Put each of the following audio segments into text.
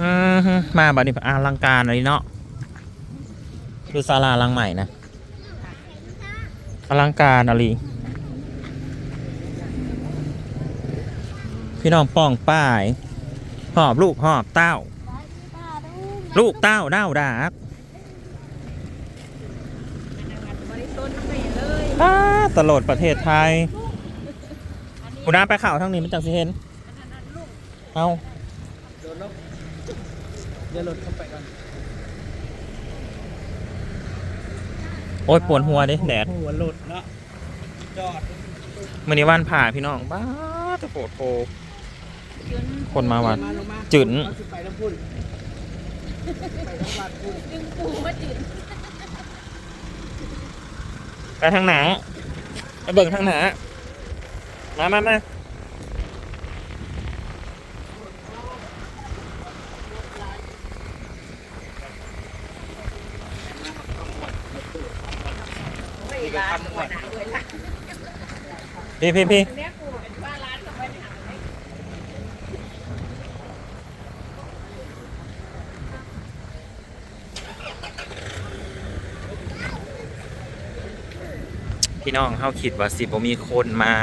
อืมมาบัดนี้อลังการเลยเนาะดูศาลาลังใหม่นะอลังการอะไรพี่น้องป้องป้ายหอบลูกหอบเต้า ลูกเต้าเด้าดากบตลอดประเทศไทยกูน้าไปข่าวทั้งนี้มันจังสิเห็น เอา เดี๋ยวรถเข้าไปก่อนโอ้ยปวดหัวเด้แดดหัวหลุดเนาะจอดมื่อนี้วันผ่าพี่น้องบ้าจะโปรดโพคนมาวันลงมาจืดเอาสิไปน้ำพุ่นไปน้ำวัดพุ่นดึงปูมาจืดไปทางหนาไปเบิ่งทางหนามามามา เวลาสมัยหนาเวลาพี่พี่พี่พี่น้องเขาคิดว่าสิบ่มีคนมา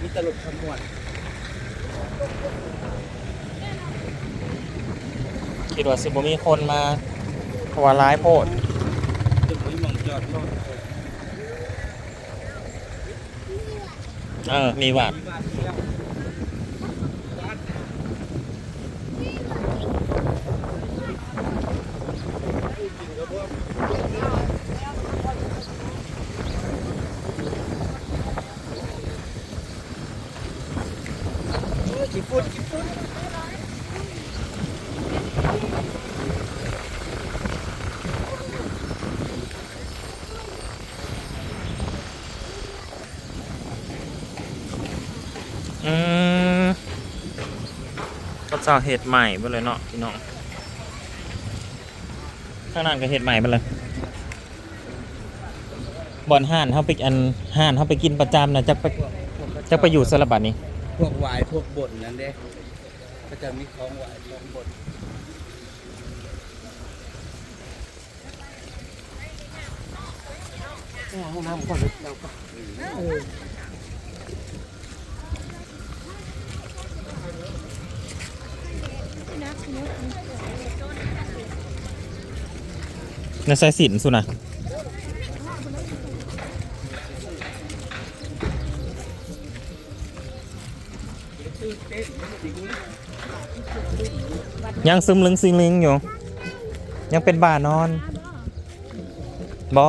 มีตลกขมวดคิดว่าสิบ่มีคนมาเพราะว่าร้ายโพด องจอดรถเออ มีวัดมีบ้านเที่ยววัดกี่ฟุตกี่ ก็จะเห็ดใหม่ไปเลยเนาะพี่น้องข้างนั้นก็เห็ดใหม่ไปเลยบอนห่านเขาไปอันห่านเขาไปกินประจำนะจะไปจะไปอยู่สลับบัดนี้ พวกหวายพวกบดนั่นเด้ก็จะมีของหวายของบดห้องน้ำก่อนเราก็ใน สายสินสุนะยังซึมลึงซิงลิงอยู่ ยังเป็นบ่านอน บอ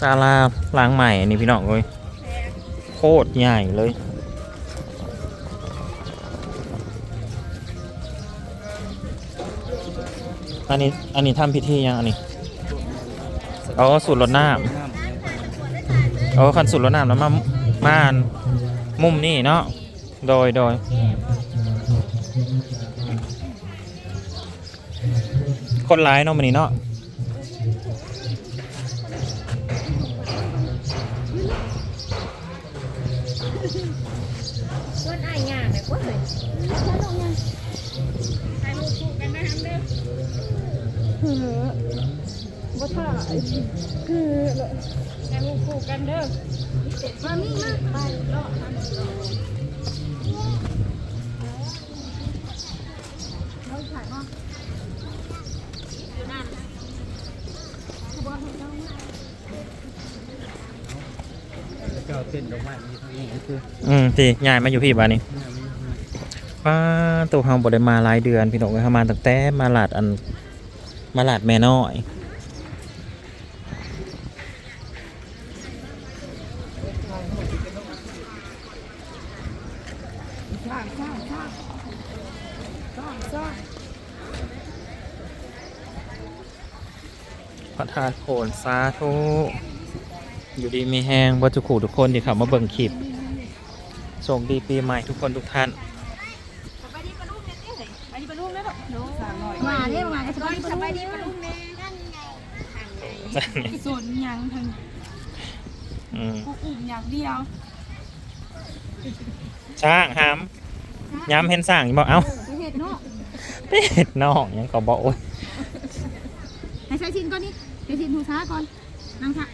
ซาลาล้างใหม่นนี้พี่น้องเลยโคตรใหญ่เลยอันนี้อันนี้ทำพิธียังอันนี้เอาสูตรรดน้ำเอาคันสูตรรดน้ำแล้วมาม่านมุมนี่เนาะโดยโดยคนร้ายเนาะมันนี่เนาะ คือใครรู้คู่กันเด้อมามีมากไปรอทำเจ้าเต้นดอกไม้มีทั้งนี้ก็คืออืมพี่ยายมาอยู่พี่บ้านนี้ป้าตัวเฮาบ่ได้มาหลายเดือน พี่น้องเอ้ยเฮามาตั้งแต่มาลาดอันมาลาดแม่น้อย ช่างช่างช่างช่างช่างพระธาตุโผนสาธุอยู่ดีมีแฮงบ่ทุขู่ทุกคนที่เข้ามาเบิ่งคลิปโชคดีปีใหม่ทุกคนทุกท่านไปดีปะลูกเนี่ยลุงแล้วดอกโน้สามร้อยมาเด้มาสบายสบายดีปะลุงแม่ส่วนยังทางอืมกูอุ่มอย่างเดียว ช้างหามย้ำเห็นสร้างอีบอกเอ้าเห็ดเนาะเป็ดน้องยังก็บอกโอ้ยให้ใช้ชิ้นก่อนนี่ใช้ชิ้นหูช้าก่อนนั่งค่ะ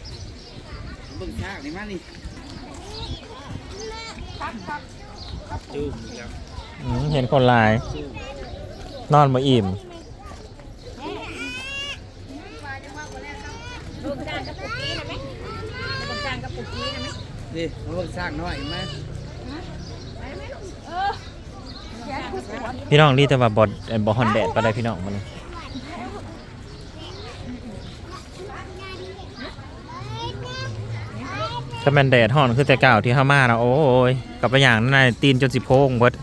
เบิ่งฉากนี่มานี่จูบครับอืมเห็นคนหลาย นอนมาอิ่มลูกจานกับปุกกี้นะไหมลูกจานกับปุกกี้นะไหมนี่มาเบิ่งฉากหน่อยมา พี่น้องรีแต่ว่าบอดบ่อบอฮอนแดดไปได้พี่น้องมันถ้าแมนแดดห่อนคือแต่เก่าที่ห้ามาแล้วโอ้ยกลับไปอย่างนั้นนายตีนจนสิโพงเบิด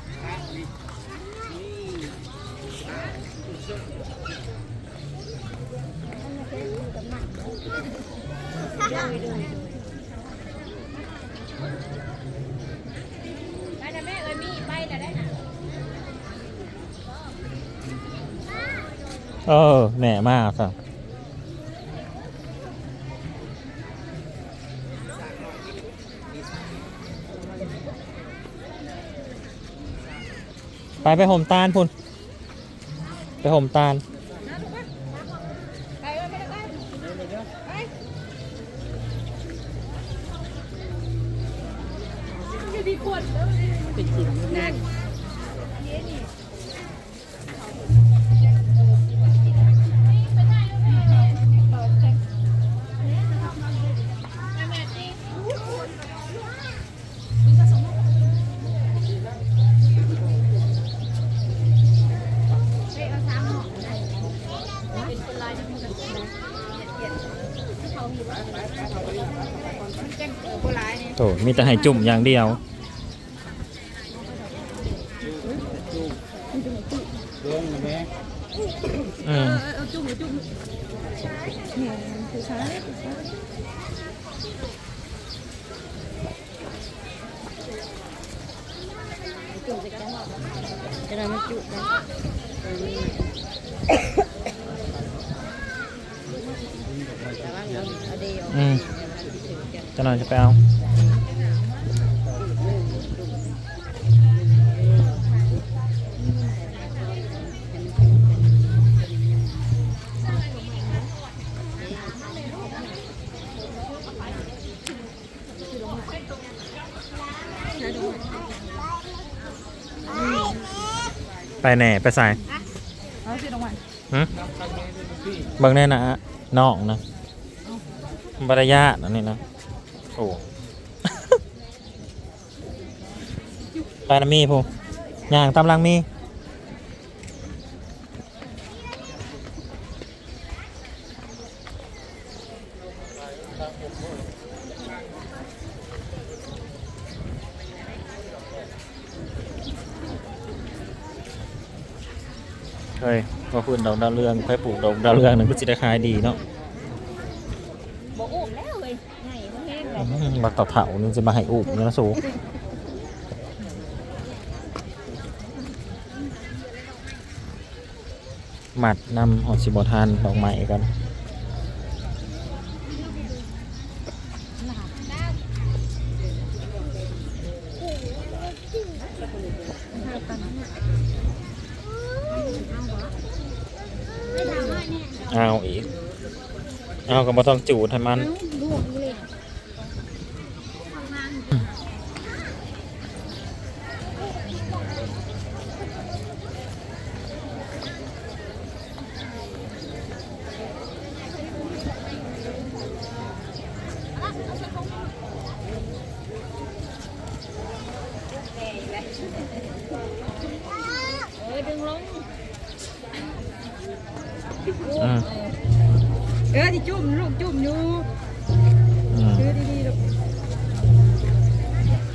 ไปนะแม่เอ้ยมีไปแล้วได้นะ เออแหน่มากสักไปไปห่มตาลพุ่นไปห่มตาลไปเอ้ยไม่ได้ไปไปจะดีขวดแล้วไปกินนั่น โถมีแต่ให้จุ่มอย่างเดียวลงแม่อืมเอาจุ่มเอาจุ่มเนี่ยคือช้าจะได้มันจุได้อืม จะนอนจะไปเอาไปแหน่ ไปใส่เอาสิลงมาหึเบิ่งแน่นะน้องนะบรรยาทอันนี้นะ โอ้ไปนะมีพูย่างตำลังมีเฮ้ยว่าพื้นดอกดาวเรืองไปปลูกดอกดาวเรืองนั่นก็สิได้ขายดีเนาะ บอกอุ้มแล้วเลยไงมันแห้งเลย อืม บักต่อเถานี่จะมาให้อุบเนะสูหมัดนำหอดสิบทานดอกไม้กันเอาอีก เอาก็บ่ต้องจูดให้มัน เออดึงลงอืมเออที่จุ่มลูกจุ่มอยู่อืมเออดีๆลูก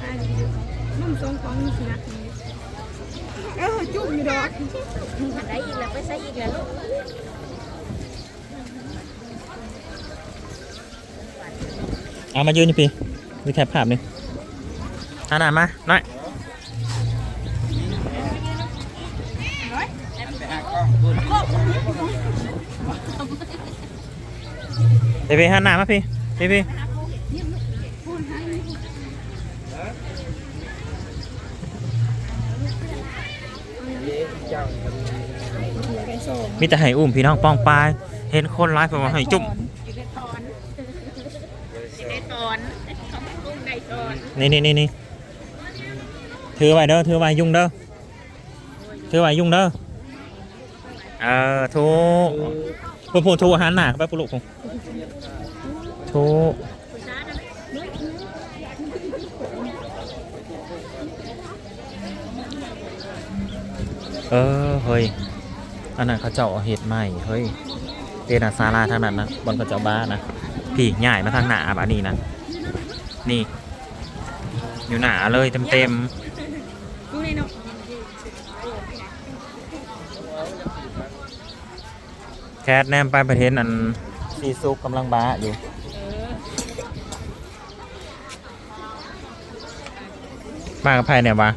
อ่าดีๆนุ่มทรงของสินะเออจุ่มอยู่ดอกอันไหนอีกแล้วไปใส่อีกแล้วลูกเอามายืนนี่พี่มีแคปภาพหนึงอาหนามาหน่อย ร้อย แป เดี๋ยวพี่หันหน้ามาพี่พี่พี่มีแต่ให้อุ้มพี่น้องป้องปลายเห็นคนร้ายผมว่าให้จุ่มนี่นี่นี่นี่ถือไว้เด้อถือไว้ยุ่งเด้อถือไว้ยุ่งเด้อเออทุก พูดพูดทุกอาหารหนักไปปุลุกผมทุกเออเฮ้ยอันนั้นเขาเจ้าเอาเห็ดใหม่เฮ้ยเตนะซาลาทางนั้นนะบนเขาเจ้าบ้านนะพี่ใหญ่มาทางหนาบ้านี้นะนี่อยู่หนาเลยเต็มเต็ม ลุงในเนาะ ๆ แคทแนมไปประเทศอันซีซุกกำลังบ้าอยู่มากับใครเนี่ยวะ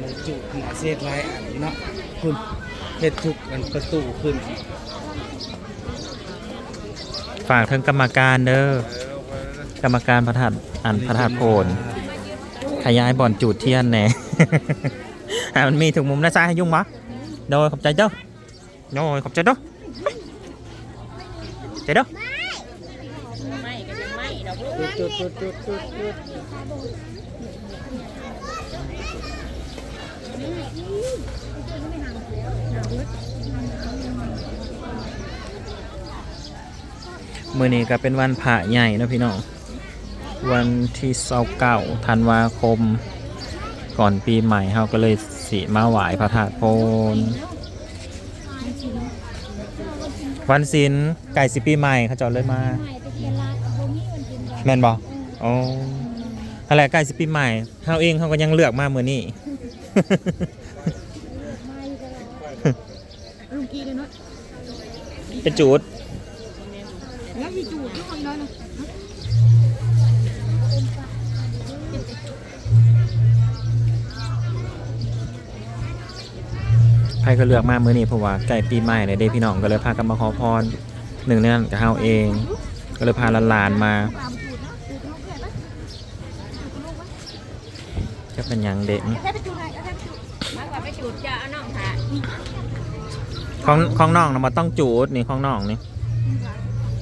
มันจุหนาเสียดลายอันเนาะคุณเฮ็ดทุกอันประตูขึ้น ฝากถึงกรรมการเด้อกรรมการประธานอันประธานโพลขยายบ่อนจูดเทียนแหน่ อะมันมีถึงมุมน้าซ้ายให้ยุ่งมะโดยขอบใจเด้อโดยขอบใจเด้อใจเด้อไม่ก็ยังไม่ดอกลูกจุดจุดจุดจุดจุดจุด มือนี้ก็เป็นวันพระใหญ่เนาะพี่น้อง วันที่เสาเก้าธันวาคม ก่อนปีใหม่เขาก็เลยสีมาไหวพระธาตุโพนวันศิลไก่สิปีใหม่เขาเจาเลยมาแม่นบออ๋ออะไรใกล้สิปีใหม่เขาเองเขาก็ยังเลือกมาเมื่อนี้ลุงกีเลยเนาะเป็นจูด ไพ่ก็เลือกมาเมื่อนี้เพราะว่าใกล้ปีใหม่เลยเด้พี่น้องก็เลยพากันมาขอพรหนึ่งในนั้นกับเฮาเอง ก็เลยพาหลานๆมาจะเป็นยังเด็กแค่ไปจูดไหนแค่ไปจูดมากกว่าไปจุดจะเอาน้องค่ะของของน้องนะมาต้องจูดนี่ของน้องนี่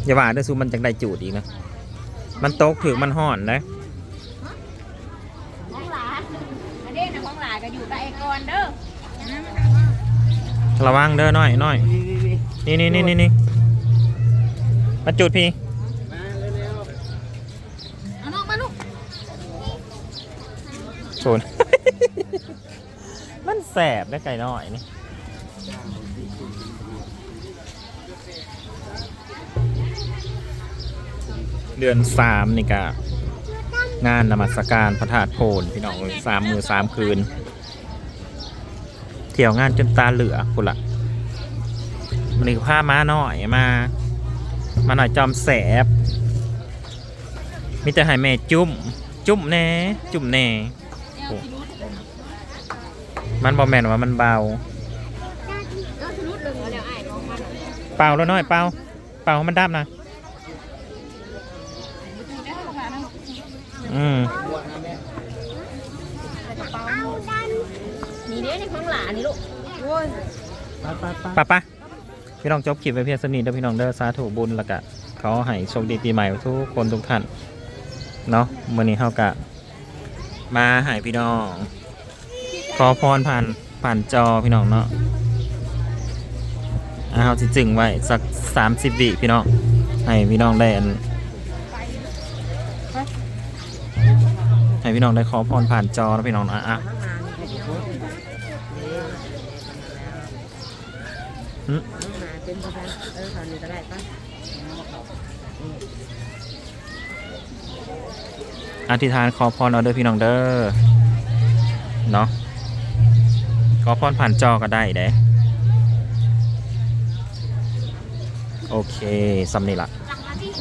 อย่าว่าเด้อซูมันจังได้จูดอีกนะมันตกถือมันห่อนนะของหลานอันนี้นะของหลานก็อยู่กับไอ้กอนเด้อระวังเด้อน้อยน้อยนี่นี่นี่นี่นี่นี่นี่นี่มาจูดพี่มาเร็วเอาน้องมาลูกโซนมันแสบได้ไก่น้อยนี่ เดือนสามนี่กะงานนมัสการพระธาตุโพนพี่น้องสามมือสามคืน เที่ยวงานจนตาเหลือคุณละมันนี่ผ้าม้าหน่อยมา มาหน่อยจอมแสบมีแต่ให้แม่จุ่ม จุ่มแน่จุ่มแน่มันบอแมนว่ามันเบาเออสรุปเลยเอาเดี๋ยวไอ้น้องมาเปล่าแล้วน้อยเปล่าเปล่าให้มันดับนะ อืมนี่เด้นี่ของหลานนี่ลูกโว้ยๆไปไปไปป่ะป่ะพี่น้องจบคลิปไปเพียงสนิทเด้อพี่น้องเด้อสาธุบุญแล้วก็เขาให้โชคดีปีใหม่ทุกคนทุกท่านเนาะมื่อนี้เขากะมาให้พี่น้อง ขอพรผ่านผ่านจอพี่น้องเนาะอ่าเอาสิจึงไว้สักสามสิบวิพี่น้องให้พี่น้องได้อัน ให้พี่น้องได้ขอพรผ่านจอแล้วพี่น้องนะอะอธิษฐานขอพรเอาเด้อพี่น้องเด้อเนาะขอพรผ่านจอก็ได้เด้โอเคสำนีละ